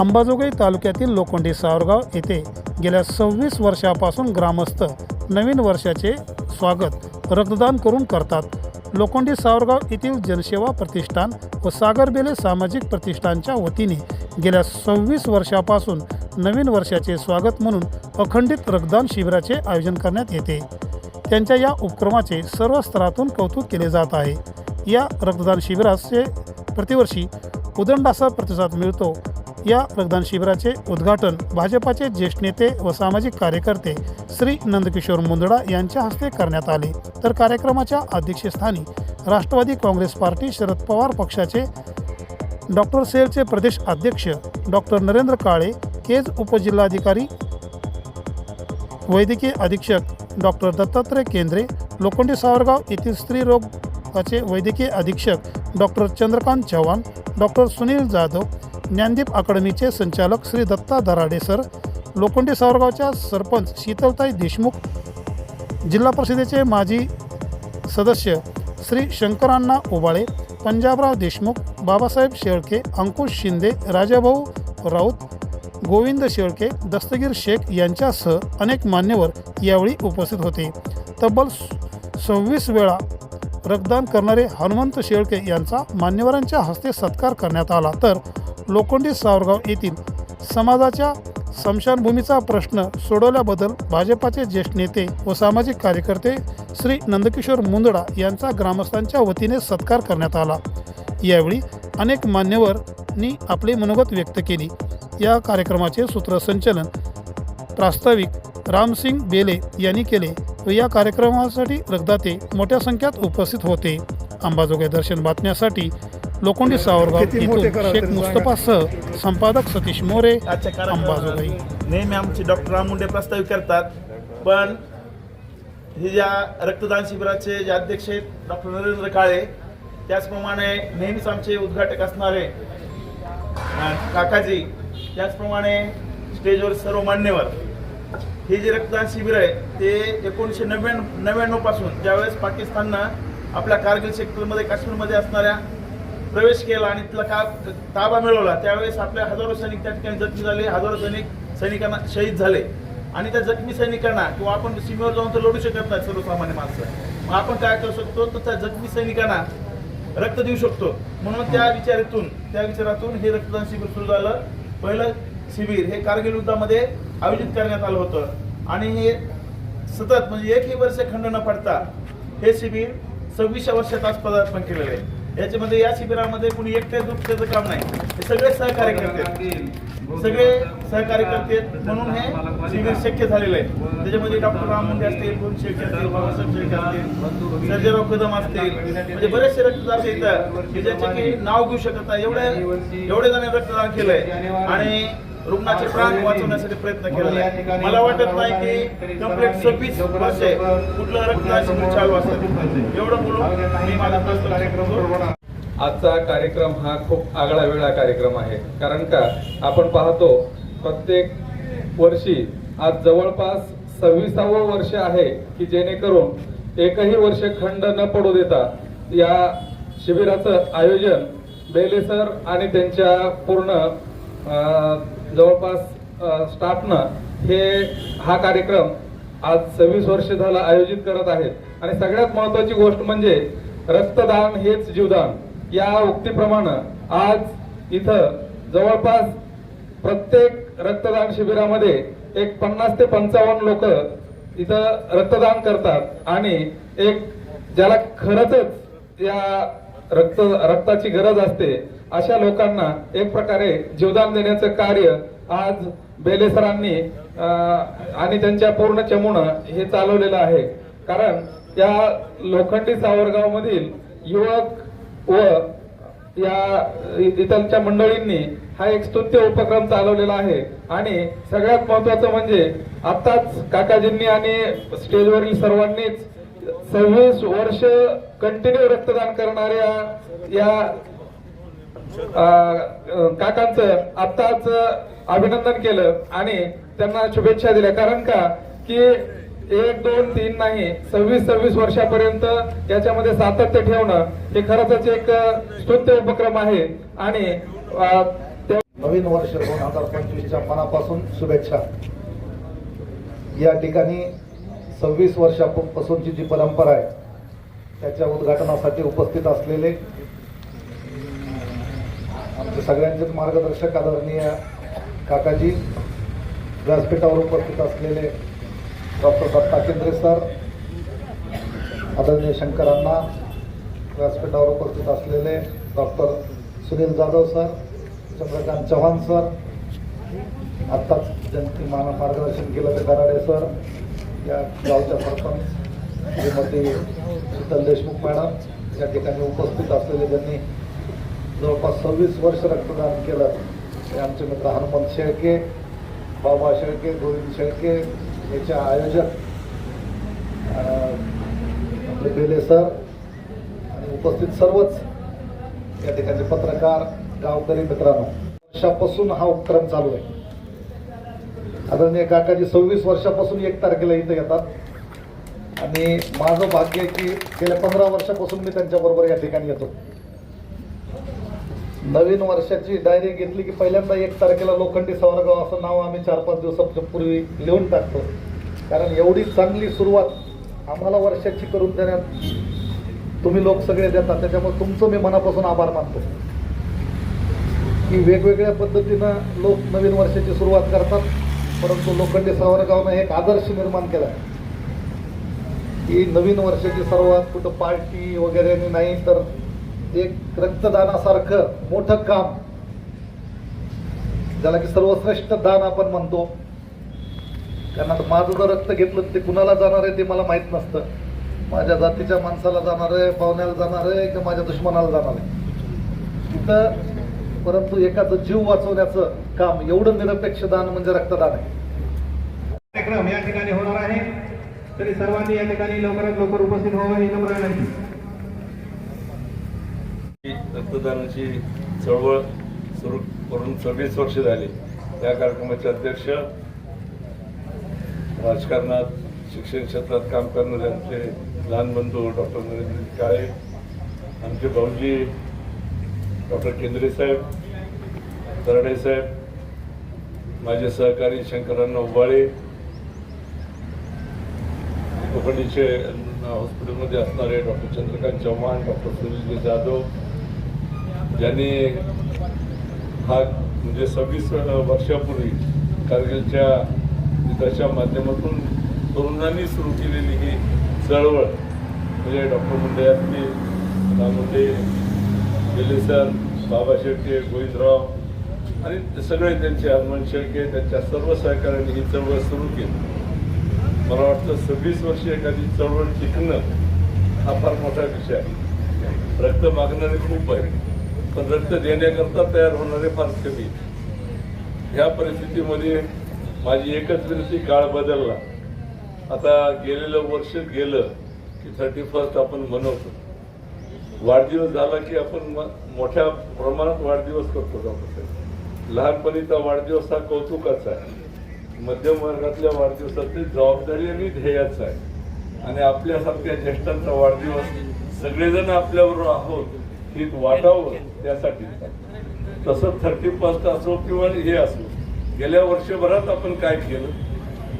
अंबाजोगाई तालुक्यातील लोखंडी सावरगाव येथे गेल्या सव्वीस वर्षापासून ग्रामस्थ नवीन वर्षाचे स्वागत रक्तदान करून करतात. लोखंडी सावरगाव येथील जनसेवा प्रतिष्ठान व सागरबेले सामाजिक प्रतिष्ठानच्या वतीने गेल्या सव्वीस वर्षापासून नवीन वर्षाचे स्वागत म्हणून अखंडित रक्तदान शिबिराचे आयोजन करण्यात येते. त्यांच्या या उपक्रमाचे सर्व स्तरातून कौतुक केले जात आहे. या रक्तदान शिबिराचे प्रतिवर्षी उदंडासा प्रतिसाद मिळतो. या रक्तदान शिबिराचे उद्घाटन भाजपाचे ज्येष्ठ नेते व सामाजिक कार्यकर्ते श्री नंदकिशोर मुंदडा यांच्या हस्ते करण्यात आले. तर कार्यक्रमाच्या अध्यक्षस्थानी राष्ट्रवादी काँग्रेस पार्टी शरद पवार पक्षाचे डॉक्टर सेलचे प्रदेश अध्यक्ष डॉक्टर नरेंद्र काळे केज उपजिल्हाधिकारी वैद्यकीय अधीक्षक डॉक्टर दत्तात्रय केंद्रे लोखंडी सावरगाव येथील स्त्री रोगाचे वैद्यकीय अधीक्षक डॉक्टर चंद्रकांत चव्हाण डॉक्टर सुनील जाधव ज्ञानदीप अकादमीचे संचालक श्री दत्ता दराडे सर लोखंडी सावरगावच्या सरपंच शीतलताई देशमुख जिल्हा परिषदेचे माजी सदस्य श्री शंकरांना ओबाळे पंजाबराव देशमुख बाबासाहेब शेळके अंकुश शिंदे राजाभाऊ राऊत गोविंद शेळके दस्तगीर शेख यांच्यासह अनेक मान्यवर यावेळी उपस्थित होते. तब्बल सव्वीस वेळा रक्तदान करणारे हनुमंत शेळके यांचा मान्यवरांच्या हस्ते सत्कार करण्यात आला. तर लोखंडी सावरगाव येथील समाजाच्या स्मशानभूमीचा प्रश्न सोडवल्याबद्दल भाजपाचे ज्येष्ठ नेते व सामाजिक कार्यकर्ते श्री नंदकिशोर मुंदडा यांचा ग्रामस्थांच्या वतीने सत्कार करण्यात आला. यावेळी अनेक मान्यवरांनी आपले मनोगत व्यक्त केली. या कार्यक्रमाचे सूत्रसंचलन प्रास्ताविक रामसिंग बेले यांनी केले व या कार्यक्रमासाठी रक्तदाते मोठ्या संख्येत उपस्थित होते. अंबाजोगाई दर्शन बातम्यासाठी लोखंडी सावरगाव किती मोठे येथून करा शेख तरी मुस्तफासह संपादक सतीश मोरे आजच्या अंबाजोगाई. कार्यक्रमात नेहमी आमचे डॉक्टर राम मुंडे प्रस्तावित करतात पण हे ज्या रक्तदान शिबिराचे जे अध्यक्ष आहेत डॉक्टर नरेंद्र काळे त्याचप्रमाणे नेहमीच आमचे उद्घाटक असणारे अं, काकाजी त्याचप्रमाणे स्टेजवर सर्व मान्यवर हे जे रक्तदान शिबिर आहे ते एकोणीसशे नव्याण्णव नव्याण्णवपासून ज्यावेळेस पाकिस्ताननं आपल्या कारगिल सेक्टरमध्ये काश्मीरमध्ये असणाऱ्या प्रवेश केला आणि तिथला का ताबा मिळवला त्यावेळेस आपल्या हजारो सैनिक त्या ठिकाणी जखमी झाले हजारो सैनिक सैनिकांना शहीद झाले. आणि त्या जखमी सैनिकांना किंवा आपण सीमेवर जाऊन तर लढू शकत नाही सर्वसामान्य माणसं. मग आपण काय करू शकतो? तर त्या जखमी सैनिकांना रक्त देऊ शकतो. म्हणून त्या विचारातून त्या विचारातून हे रक्तदान शिबिर सुरू झालं. पहिलं शिबिर हे कारगिल युद्धामध्ये आयोजित करण्यात आलं होतं. आणि हे सतत म्हणजे एकही वर्ष खंड न पडता हे शिबिर सव्वीसच्या वर्षात आज पदार्पण केलेलं आहे. याच्यामध्ये या शिबिरामध्ये कुणी एकट्या दुसऱ्याचं काम नाही. हे सगळे सहकार्य करतात. सगळे सहकार्य करतात म्हणून हे शिबिर शक्य झालेलं आहे. त्याच्यामध्ये डॉक्टर राम मुंडे असतील गुण शेख असतील बाबासाहेब शेख असतील सर्जेराव कदम असतील. म्हणजे बरेचसे रक्तदान येतात की ज्याचे की नाव घेऊ शकत नाही. एवढे एवढे जण रक्तदान केलंय. आणि रुग्णाचे प्राण वाचवण्यासाठी प्रयत्न केला आहे. मला वाटत नाही की कंप्लीट सव्वीस वर्षे कुठलं रक्तदान चालू असेल एवढं बोलून मी माझा प्रस्ताव आजचा कार्यक्रम हा खूप आगळा वेगळा कार्यक्रम आहे. कारण का? आपण पाहतो प्रत्येक वर्षी आज जवळपास सव्वीसावं वर्ष आहे की जेणेकरून एकही वर्ष खंड न पडू देता या शिबिराचं आयोजन बेले सर आणि त्यांच्या पूर्ण जवळपास स्टाफनं हे हा कार्यक्रम आज सव्वीस वर्ष झाला आयोजित करत आहेत. आणि सगळ्यात महत्वाची गोष्ट म्हणजे रक्तदान हेच जीवदान. या उक्तीप्रमाणे आज इथं जवळपास प्रत्येक रक्तदान शिबिरामध्ये एक पन्नास ते पंचावन्न लोक इथं रक्तदान करतात. आणि एक ज्याला खरंच या रक्त रक्ताची गरज असते. अशा लोकांना एक प्रकारे जीवदान देण्याचं कार्य आज बेले सरांनी आणि त्यांच्या पूर्ण चमूनं हे चालवलेलं आहे. कारण या लोखंडी सावरगाव मधील युवक व या इतरच्या मंडळींनी हा एक स्तुत्य उपक्रम चालवलेला आहे. आणि सगळ्यात महत्वाचं म्हणजे आताच काकाजींनी आणि स्टेजवरील सर्वांनीच सव्वीस वर्ष कंटिन्यू रक्तदान करणाऱ्या या काकांचं आत्ताच अभिनंदन केलं आणि त्यांना शुभेच्छा दिल्या. कारण का? की एक दोन तीन नाही सव्वीस सव्वीस वर्षापर्यंत याच्यामध्ये सातत्य ठेवणं हे खरंच एक स्तुत्य उपक्रम आहे. आणि नवीन वर्ष दोन हजार पंचवीसच्या मनापासून शुभेच्छा. या ठिकाणी सव्वीस वर्षापासूनची जी परंपरा आहे त्याच्या उद्घाटनासाठी उपस्थित असलेले आमचे सगळ्यांचेच मार्गदर्शक आदरणीय काकाजी व्यासपीठावर उपस्थित असलेले डॉक्टर दत्ता केंद्रे सर आदरणीय शंकरांना व्यासपीठावर उपस्थित असलेले doctor Sunil Jadhav sir Chandrakant Chavan sir आत्ताच ज्यांनी मान मार्गदर्शन केलं ते दराडे सर या गावच्या सरपंच श्रीमती शीतल देशमुख मॅडम या ठिकाणी उपस्थित असलेले ज्यांनी जवळपास सव्वीस वर्ष रक्तदान केलं ते आमचे मित्र हनुमंत शेळके बाबा शेळके गोविंद शेळके याचे आयोजक अं, आपले बेले सर आणि उपस्थित सर्वच या ठिकाणी पत्रकार गावकरी मित्रांनो. वर्षापासून हा उपक्रम चालू आहे. आदरणीय काकाजी सव्वीस वर्षापासून एक तारखेला इथं येतात. आणि माझं भाग्य आहे की गेल्या पंधरा वर्षापासून मी त्यांच्याबरोबर या ठिकाणी येतो. नवीन वर्षाची डायरी घेतली की पहिल्यांदा एक तारखेला लोखंडी सावरगाव असं नाव आम्ही चार पाच दिवसाच्या पूर्वी लिहून टाकतो. कारण एवढी चांगली सुरुवात आम्हाला वर्षाची करून देण्यात तुम्ही लोक सगळे देतात. त्याच्यामुळे तुमचं मी मनापासून आभार मानतो. की वेगवेगळ्या पद्धतीनं लोक नवीन वर्षाची सुरुवात करतात. परंतु लोखंडे सावरगावनं एक आदर्श निर्माण केला की नवीन वर्षाची सर्वात कुठं पार्टी वगैरे नाही तर एक रक्तदानासारखं मोठं काम ज्याला की सर्वश्रेष्ठ दान आपण म्हणतो. कारण आता माझं जर रक्त घेतलं ते कुणाला जाणार आहे ते मला माहीत नसतं. माझ्या जातीच्या माणसाला जाणार आहे पाहुण्याला जाणार आहे की माझ्या दुश्मनाला जाणार आहे. तिथं परंतु एखादं जीव वाचवण्याचं काम एवढं निरपेक्ष दान म्हणजे रक्तदान आहे. कार्यक्रम या ठिकाणी होणार आहे. तरी सर्वांनी या ठिकाणी लवकरात लवकर उपस्थित व्हावं ही नम्र विनंती. ही रक्तदानाची चळवळ सुरू करून सव्वीस वर्ष झाली. या कार्यक्रमाचे अध्यक्ष राजकारणात शिक्षण क्षेत्रात काम करणारे आमचे लहान बंधू डॉक्टर नरेंद्र काळे आमचे भाऊजी डॉक्टर केंद्रे साहेब तरडे साहेब माझे सहकारी शंकरांना उबाळे कोकणीचे हॉस्पिटलमध्ये असणारे डॉक्टर चंद्रकांत चव्हाण डॉक्टर सुनील जाधव ज्यांनी हा म्हणजे सव्वीस वर्षापूर्वी कारगिलच्या युद्धाच्या माध्यमातून तरुणांनी सुरू केलेली ही चळवळ म्हणजे डॉक्टर मुंडे असतील मुंडे गेले सर बाबा शेट्टे गोविंदराव आणि सगळे त्यांचे हनुमान शेळके त्यांच्या सर्व सहकार्याने ही चळवळ सुरू केली. मला वाटतं सव्वीस वर्ष एखादी चळवळ टिकणं हा फार मोठा विषय आहे. रक्त मागणारे खूप आहे पण रक्त देण्याकरता तयार होणारे फार कमी ह्या परिस्थितीमध्ये माझी एकच विनंती काळ बदलला. आता गेलेलं वर्ष गेलं की थर्टी फर्स्ट आपण मनवतो. वाढदिवस झाला की आपण म- मोठ्या प्रमाणात वाढदिवस करतो आपण लहानपणीचा वाढदिवस हा कौतुकाचा आहे. मध्यम वर्गातल्या वाढदिवसाची जबाबदारी आणि ध्येयाचं आहे. आणि आपल्यासारख्या ज्येष्ठांचा वाढदिवस सगळेजण आपल्याबरोबर आहोत ही वाटावं त्यासाठी. तसं थर्टी फर्स्ट असो किंवा हे असो गेल्या वर्षभरात आपण काय केलं?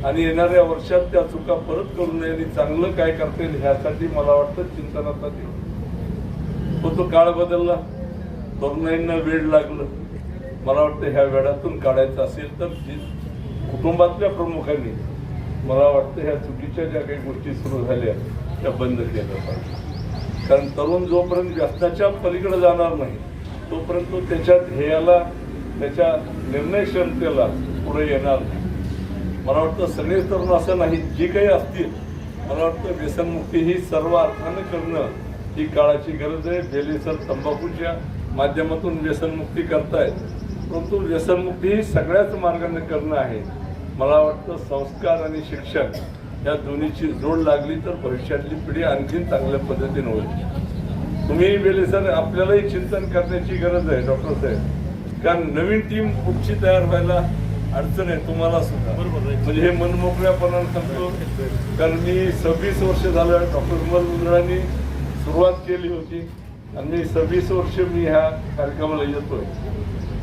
आणि येणाऱ्या वर्षात त्या चुका परत करू नये आणि चांगलं काय करता येईल ह्यासाठी मला वाटतं चिंतनाचा दिवस हो तो काळ बदलला तरुणाईंना वेळ लागलं. मला वाटतं ह्या वेळातून काढायचं असेल तर कुटुंबातल्या प्रमुखांनी मला वाटतं ह्या चुकीच्या ज्या काही गोष्टी सुरू झाल्या त्या बंद केल्या पाहिजे कारण तरुण जोपर्यंत व्यसनाच्या पलीकडे जाणार नाही तोपर्यंत तो त्याच्या ध्येयाला त्याच्या निर्णय क्षमतेला पुढे येणार नाही. मला वाटतं सगळे तरुण असं नाही जी काही असतील मला वाटतं व्यसनमुक्ती ही सर्व अर्थानं करणं ही काळाची गरज आहे. बेलेसर तंबाखूच्या माध्यमातून व्यसनमुक्ती करतायत. परंतु व्यसनमुक्ती ही सगळ्याच मार्गाने करणं आहे. मला वाटतं संस्कार आणि शिक्षण या दोन्हीची जोड लागली तर भविष्यातली पिढी आणखीन चांगल्या पद्धतीने होईल. तुम्ही बेले सर आपल्यालाही चिंतन करण्याची गरज आहे डॉक्टर साहेब. कारण नवीन टीम पुढची तयार व्हायला अडचण आहे तुम्हाला सुद्धा. म्हणजे हे मनमोकळ्यापणाने सांगतो. कारण मी सव्वीस वर्ष झालं डॉक्टर विमल मुंद्रांनी सुरुवात केली होती. आणि सव्वीस वर्ष मी ह्या कार्यक्रमाला येतोय.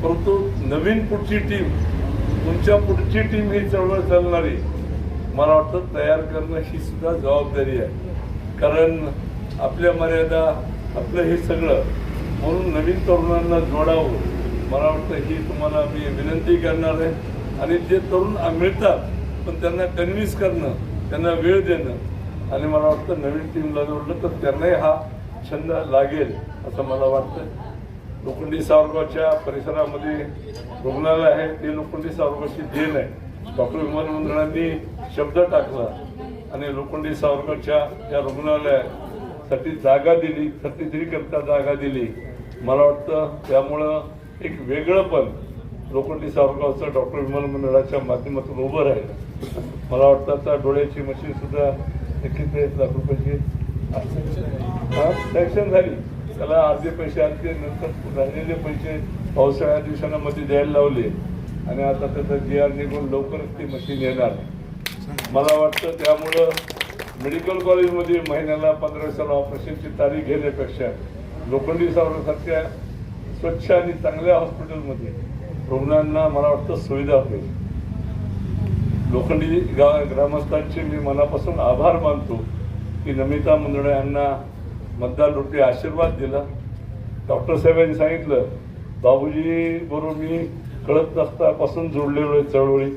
परंतु नवीन पुढची टीम तुमच्या पुढची टीम ही चळवळ चालणारी मला वाटतं तयार करणं ही सुद्धा जबाबदारी आहे. कारण आपल्या मर्यादा आपलं हे सगळं म्हणून नवीन तरुणांना जोडावं मला वाटतं ही तुम्हाला मी विनंती करणार आहे. आणि जे तरुण मिळतात पण त्यांना कन्व्हिन्स करणं त्यांना वेळ देणं आणि मला वाटतं नवीन टीमला जोडलं तर त्यांनाही हा छंद लागेल असं मला वाटतं. लोखंडी सावरगावच्या परिसरामध्ये रुग्णालय आहे. ते लोखंडी सावरगावची देण आहे. डॉक्टर विमान मंडळांनी शब्द टाकला आणि लोखंडी सावरगावच्या या रुग्णालयासाठी जागा दिली. छत्तीसरी करता जागा दिली. मला वाटतं त्यामुळं एक वेगळं पण लोखंडी सावरगावचं डॉक्टर विमान मंडळाच्या माध्यमातून उभं राहील. मला वाटतं आता डोळ्याची मशीन सुद्धा किती लाख रुपयाची. हा सँक्शन झाली. त्याला अर्धे पैसे आणते नंतर राहिलेले पैसे पावसाळ्या दिवसांमध्ये द्यायला लावले. आणि आता त्याचा जी आर निघून लवकरच ती मशीन येणार. मला वाटतं त्यामुळं मेडिकल कॉलेजमध्ये महिन्याला पंधरा दिवसाला ऑपरेशनची तारीख घेण्यापेक्षा लोखंडी सावरासारख्या स्वच्छ आणि चांगल्या हॉस्पिटलमध्ये रुग्णांना मला वाटतं सुविधा होईल. लोखंडी गा ग्रामस्थांचे मी मनापासून आभार मानतो की नमिता मुंदडे यांना मतदार लोटे आशीर्वाद दिला. डॉक्टर साहेबांनी सांगितलं बाबूजी बरोबर मी कळत नसतापासून जोडलेलो आहे चळवळी.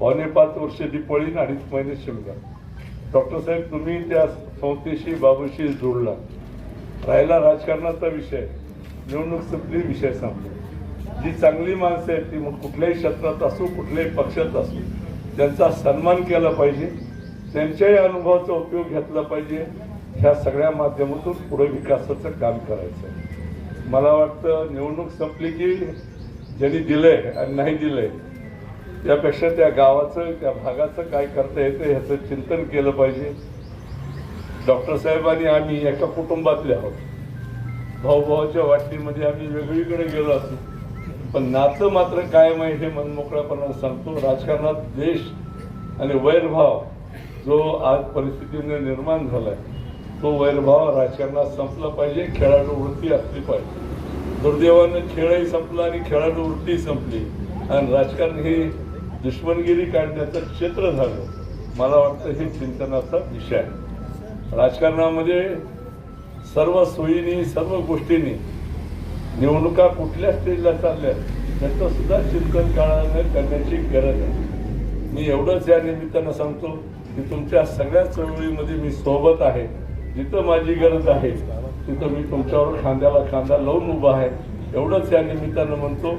पावणे पाच वर्ष दीपावली आणि अडीच महिने शिमला डॉक्टर साहेब तुम्ही त्या संस्थेशी बाबूशी जोडला. राहिला राजकारणाचा विषय. निवडणूक संपली विषय संपला. जी चांगली माणसं आहेत ती मग कुठल्याही क्षेत्रात असो कुठल्याही पक्षात असो त्यांचा सन्मान केला पाहिजे. त्यांच्याही अनुभवाचा उपयोग घेतला पाहिजे. ह्या सगळ्या माध्यमातून पुढे विकासाचं काम करायचं मला वाटतं निवडणूक संपली की ज्यांनी दिले आणि नाही दिले त्यापेक्षा त्या गावाचं त्या भागाचं काय करता येतं ह्याचं चिंतन केलं पाहिजे. डॉक्टर साहेबांनी आम्ही एका कुटुंबातले आहोत. भाऊभावाच्या वाटणीमध्ये आम्ही वेगळीकडे गेलो असू. पण नातं मात्र कायम आहे हे मनमोकळ्यापणा सांगतो. राजकारणात देश आणि वैरभाव जो आज परिस्थितीने निर्माण झाला आहे तो वैरभाव राजकारणात संपला पाहिजे खेळाडू वृत्ती असली पाहिजे. दुर्दैवानं खेळही संपला आणि खेळाडू वृत्ती संपली. आणि राजकारण हे दुश्मनगिरी काढण्याचं क्षेत्र झालं. मला वाटतं हे चिंतनाचा विषय आहे. राजकारणामध्ये सर्व सोयीनी सर्व गोष्टींनी निवडणुका कुठल्या स्टेजला चालल्या त्याचं सुद्धा चिंतन काळानं करण्याची गरज आहे. मी एवढंच या निमित्तानं सांगतो की तुमच्या सगळ्या चळवळीमध्ये मी सोबत आहे. जिथं माझी गरज आहे तिथं मी तुमच्यावर खांद्याला खांदा लावून उभा आहे. एवढंच या निमित्तानं म्हणतो.